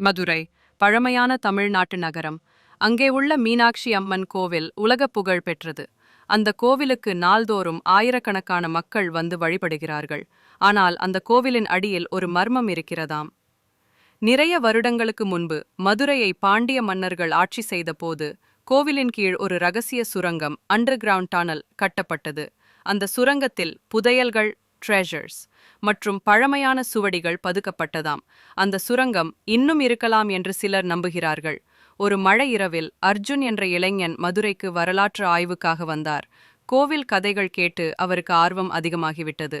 மதுரை பழமையான தமிழ்நாட்டு நகரம். அங்கே உள்ள மீனாட்சி அம்மன் கோவில் உலக புகழ் பெற்றது. அந்த கோவிலுக்கு நாள்தோறும் ஆயிரக்கணக்கான மக்கள் வந்து வழிபடுகிறார்கள். ஆனால் அந்த கோவிலின் அடியில் ஒரு மர்மம் இருக்கிறதாம். நிறைய வருடங்களுக்கு முன்பு மதுரையை பாண்டிய மன்னர்கள் ஆட்சி செய்தபோது கோவிலின் கீழ் ஒரு ரகசிய சுரங்கம் அண்டர் கிரவுண்ட் டனல் கட்டப்பட்டது. அந்த சுரங்கத்தில் புதையல்கள் ட்ரெஷர்ஸ் மற்றும் பழமையான சுவடிகள் பதுக்கப்பட்டதாம். அந்த சுரங்கம் இன்னும் இருக்கலாம் என்று சிலர் நம்புகிறார்கள். ஒரு மழை இரவில் அர்ஜுன் என்ற இளைஞன் மதுரைக்கு வரலாற்று ஆய்வுக்காக வந்தார். கோவில் கதைகள் கேட்டு அவருக்கு ஆர்வம் அதிகமாகிவிட்டது.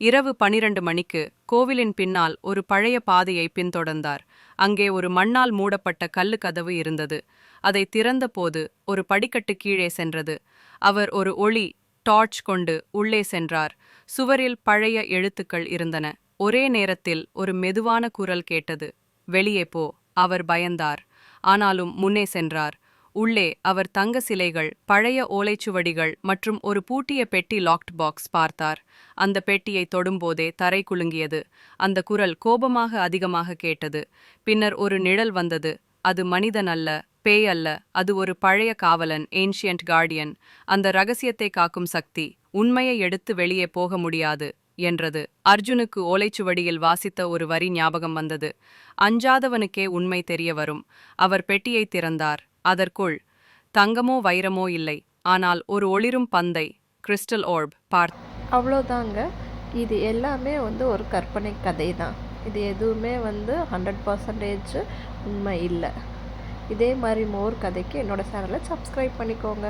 இரவு பனிரண்டு மணிக்கு கோவிலின் பின்னால் ஒரு பழைய பாதையை பின்தொடர்ந்தார். அங்கே ஒரு மண்ணால் மூடப்பட்ட கல்லு கதவு இருந்தது. அதை திறந்தபோது ஒரு படிக்கட்டு கீழே சென்றது. அவர் ஒரு ஒளி டார்ச் கொண்டு உள்ளே சென்றார். சுவரில் பழைய எழுத்துக்கள் இருந்தன. ஒரே நேரத்தில் ஒரு மெதுவான குரல் கேட்டது. வெளியே போ. அவர் பயந்தார். ஆனாலும் முன்னே சென்றார். உள்ளே அவர் தங்க சிலைகள் பழைய ஓலைச்சுவடிகள் மற்றும் ஒரு பூட்டிய பெட்டி லாக்ட் பாக்ஸ் பார்த்தார். அந்த பெட்டியை தொடும்போதே தரை குலுங்கியது. அந்த குரல் கோபமாக அதிகமாக கேட்டது. பின்னர் ஒரு நிழல் வந்தது. அது மனிதன் அல்ல பேய் அல்ல அது ஒரு பழைய காவலன் ஏன்ஷியன்ட் கார்டியன் அந்த ரகசியத்தை காக்கும் சக்தி உண்மையை எடுத்து வெளியே போக முடியாது என்றது. அர்ஜுனுக்கு ஓலைச்சுவடியில் வாசித்த ஒரு வரி ஞாபகம் வந்தது. அஞ்சாதவனுக்கே உண்மை தெரிய வரும். அவர் பெட்டியை திறந்தார். அதற்குள் தங்கமோ வைரமோ இல்லை. ஆனால் ஒரு ஒளிரும் பந்தை கிறிஸ்டல் ஓர்ப் பார்த் அவ்வளோதாங்க. இது எல்லாமே வந்து ஒரு கற்பனை கதை தான் இது எதுவுமே வந்து ஹண்ட்ரட் பர்சன்டேஜ் உண்மை இல்லை. இதே மாதிரி மோர் கதைக்கு என்னோட சேனலை சப்ஸ்கிரைப் பண்ணிக்கோங்க.